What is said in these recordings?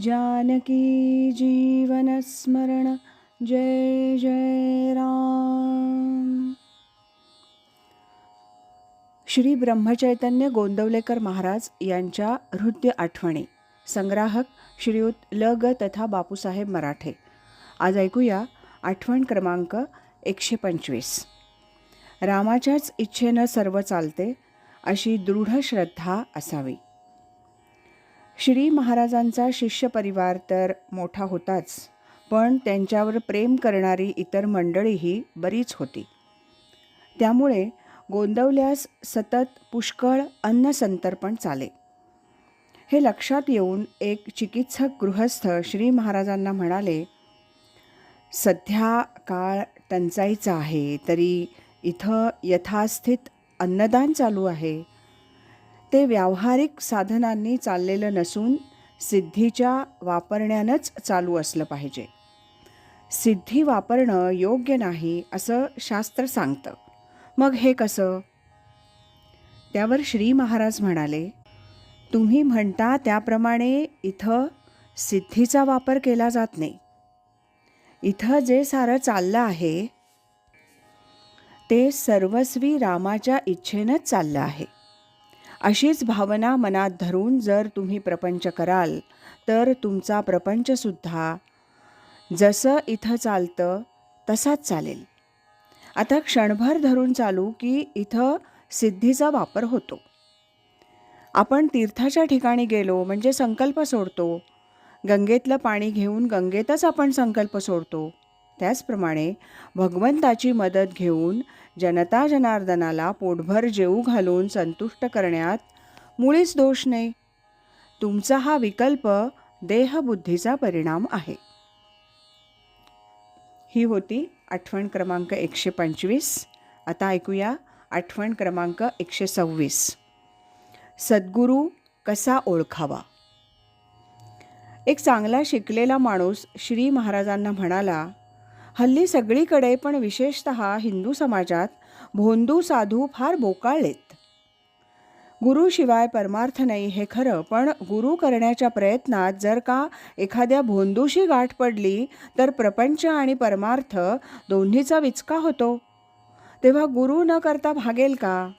जानकी जीवनस्मरण जय जय राम। श्री ब्रह्मचैतन्य गोंदवलेकर महाराज यांच्या हृदय आठवणी संग्राहक श्रीयुत ल ग तथा बापूसाहेब मराठे. आज ऐकूया आठवण क्रमांक एकशे पंचवीस. रामाच्याच इच्छेनं सर्व चालते अशी दृढ श्रद्धा असावी. श्री महाराजांचा शिष्य परिवार तर मोठा होताच पण त्यांच्यावर प्रेम करणारी इतर मंडळीही बरीच होती. त्यामुळे गोंदवल्यास सतत पुष्कळ अन्न संतर्पण चाले. हे लक्षात येऊन एक चिकित्सक गृहस्थ श्री महाराजांना म्हणाले सध्या काळ टंचाईचा आहे तरी इथं यथास्थित अन्नदान चालू आहे. ते व्यावहारिक साधनांनी चाललेलं नसून सिद्धीच्या वापरण्यानंच चालू असलं पाहिजे. सिद्धी वापरणं योग्य नाही असं शास्त्र सांगतं. मग हे कसं? त्यावर श्री महाराज म्हणाले तुम्ही म्हणता त्याप्रमाणे इथं सिद्धीचा वापर केला जात नाही. इथं जे सारं चाललं आहे ते सर्वस्वी रामाच्या इच्छेनंच चाललं आहे. अशीच भावना मनात धरून जर तुम्ही प्रपंच कराल तर तुमचा प्रपंचसुद्धा जसं इथं चालतं तसाच चालेल. आता क्षणभर धरून चालू की इथं सिद्धीचा वापर होतो. आपण तीर्थाच्या ठिकाणी गेलो म्हणजे संकल्प सोडतो. गंगेतलं पाणी घेऊन गंगेतच आपण संकल्प सोडतो. त्याचप्रमाणे भगवंताची मदत घेऊन जनता जनार्दनाला पोटभर जेऊ घालून संतुष्ट करण्यात मुळीच दोष नाही. तुमचा हा विकल्प देहबुद्धीचा परिणाम आहे. ही होती आठवण क्रमांक एकशे पंचवीस. आता ऐकूया आठवण क्रमांक एकशे सव्वीस. सद्गुरू कसा ओळखावा? एक चांगला शिकलेला माणूस श्री महाराजांना म्हणाला हल्ली सगळीकडे पण विशेषत हिंदू समाजात भोंदू साधू फार बोकाळलेत. गुरुशिवाय परमार्थ नाही हे खरं पण गुरु करण्याच्या प्रयत्नात जर का एखाद्या भोंदूशी गाठ पडली तर प्रपंच आणि परमार्थ दोन्हीचा विचका होतो. तेव्हा गुरु न करता भागेल का?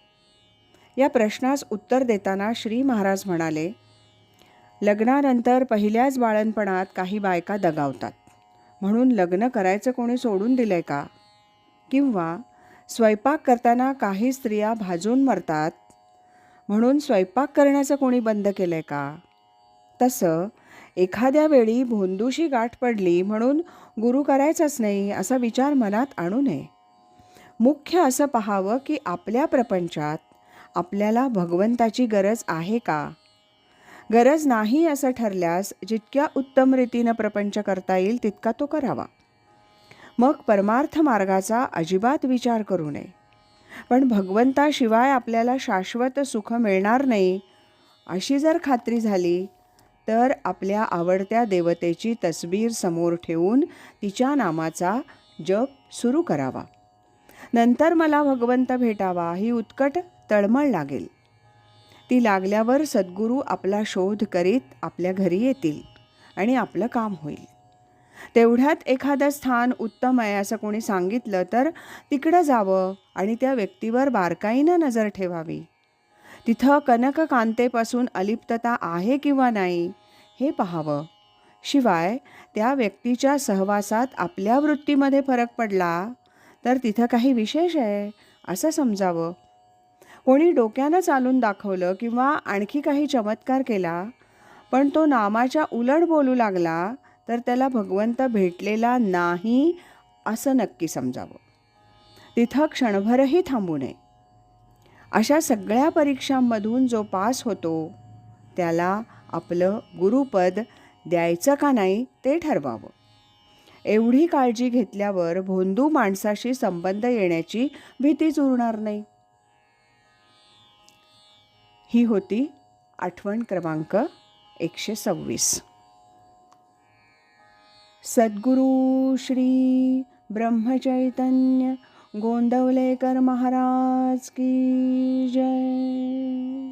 या प्रश्नास उत्तर देताना श्री महाराज म्हणाले लग्नानंतर पहिल्याच बाळणपणात काही बायका दगावतात. म्हणून लग्न करायचं कोणी सोडून दिलं आहे का? किंवा स्वयंपाक करताना काही स्त्रिया भाजून मरतात म्हणून स्वयंपाक करण्याचं कोणी बंद केलं आहे का? तसं एखाद्या वेळी भोंदूशी गाठ पडली म्हणून गुरु करायचाच नाही असा विचार मनात आणू नये. मुख्य असं पाहावं की आपल्या प्रपंचात आपल्याला भगवंताची गरज आहे का? गरज नाही असं ठरल्यास जितक्या उत्तम रीतीनं प्रपंच करता येईल तितका तो करावा. मग परमार्थ मार्गाचा अजिबात विचार करू नये. पण भगवंताशिवाय आपल्याला शाश्वत सुख मिळणार नाही अशी जर खात्री झाली तर आपल्या आवडत्या देवतेची तस्बीर समोर ठेवून तिच्या नामाचा जप सुरू करावा. नंतर मला भगवंत भेटावा ही उत्कट तळमळ लागेल. ती लागल्यावर सद्गुरू आपला शोध करीत आपल्या घरी येतील आणि आपलं काम होईल. तेवढ्यात एखादं स्थान उत्तम आहे असं कोणी सांगितलं तर तिकडं जावं आणि त्या व्यक्तीवर बारकाईनं नजर ठेवावी. तिथं कनक कांतेपासून अलिप्तता आहे किंवा नाही हे पाहावं. शिवाय त्या व्यक्तीच्या सहवासात आपल्या वृत्तीमध्ये फरक पडला तर तिथं काही विशेष आहे असं समजावं. कोणी डोक्यानं चालून दाखवलं किंवा आणखी काही चमत्कार केला पण तो नामाच्या उलट बोलू लागला तर त्याला भगवंत भेटलेला नाही असं नक्की समजावं. तिथं क्षणभरही थांबू नये. अशा सगळ्या परीक्षांमधून जो पास होतो त्याला आपलं गुरुपद द्यायचं का नाही ते ठरवावं. एवढी काळजी घेतल्यावर भोंदू माणसाशी संबंध येण्याची भीतीच उरणार नाही. ही होती आठवण क्रमांक एकशे सव्वीस. सद्गुरू श्री ब्रह्मचैतन्य गोंदवलेकर महाराज की जय.